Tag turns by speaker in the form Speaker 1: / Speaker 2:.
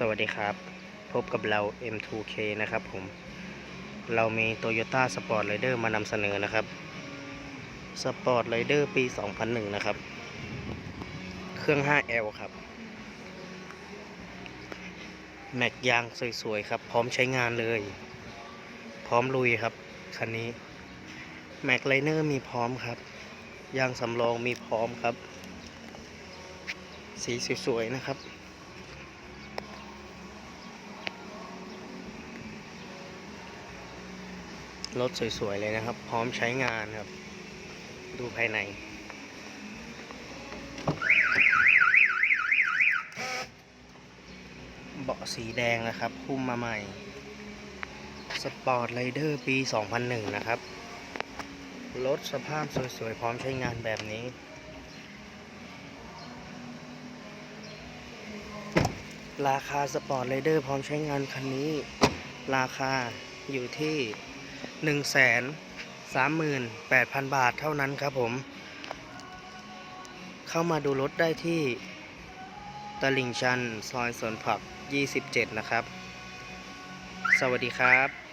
Speaker 1: สวัสดีครับ พบกับเรา M2K นะครับผม เรามี Toyota Sport Rider มานำเสนอนะครับ Sport Rider ปี 2001 นะครับ เครื่อง 5L ครับ แม็กยางสวยๆ ครับ พร้อมใช้งานเลย พร้อมลุยครับ คันนี้ แม็กไลเนอร์มีพร้อมครับ ยางสำรองมีพร้อมครับ สีสวยๆ นะครับ รถสวยๆเลยนะครับ พร้อมใช้งานครับ ดูภายใน เบาะสีแดงนะครับพุ่มมาใหม่ สปอร์ตไรเดอร์ปี 2001 นะครับ รถสภาพสวยๆ พร้อมใช้งานแบบนี้ราคาสปอร์ตไรเดอร์พร้อมใช้งานคันนี้ ราคาอยู่ที่ 1 3 8 0 0 0 บาทเท่านั้นครับผม เข้ามาดูรถได้ที่ตลิ่งชัน ซอยสวนผัก 27 นะครับ สวัสดีครับ